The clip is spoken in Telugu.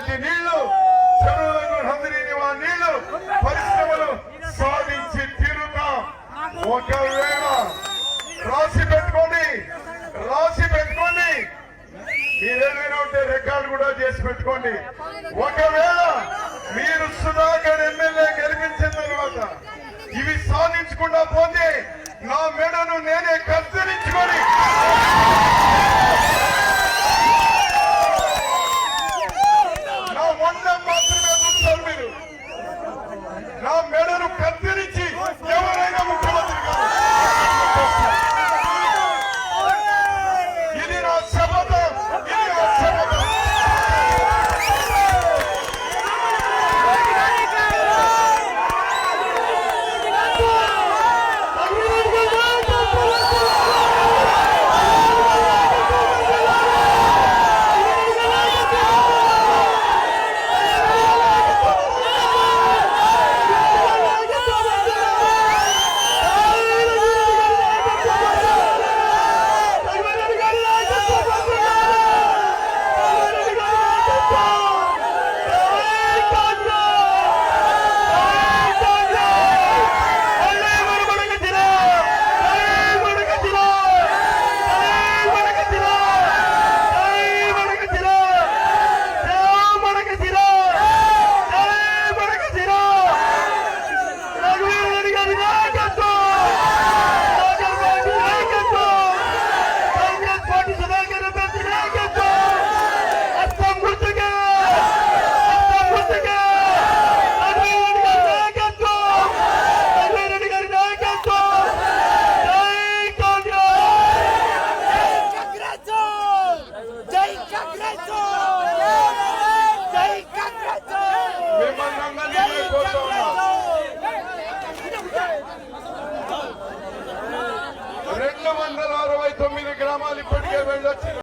నుంచి నీళ్ళు చెరువులకు హందిరిని నీళ్ళు పరిశ్రమలు సాధించి తీరుతా. ఒకవేళ రాసి పెట్టుకోండి రాసి పెట్టుకోండి. మీరేమైనా ఉంటే రికార్డు కూడా చేసి పెట్టుకోండి. ఒకవేళ మీరు సుధాకర్ ఎమ్మెల్యే గెలిపించిన తర్వాత ఇవి సాధించకుండా పోతే నా మెడను నేనే Kadir al-Sabab రెండు వందల అరవై తొమ్మిది గ్రామాలు ఇప్పటికే వెళ్ళొచ్చిన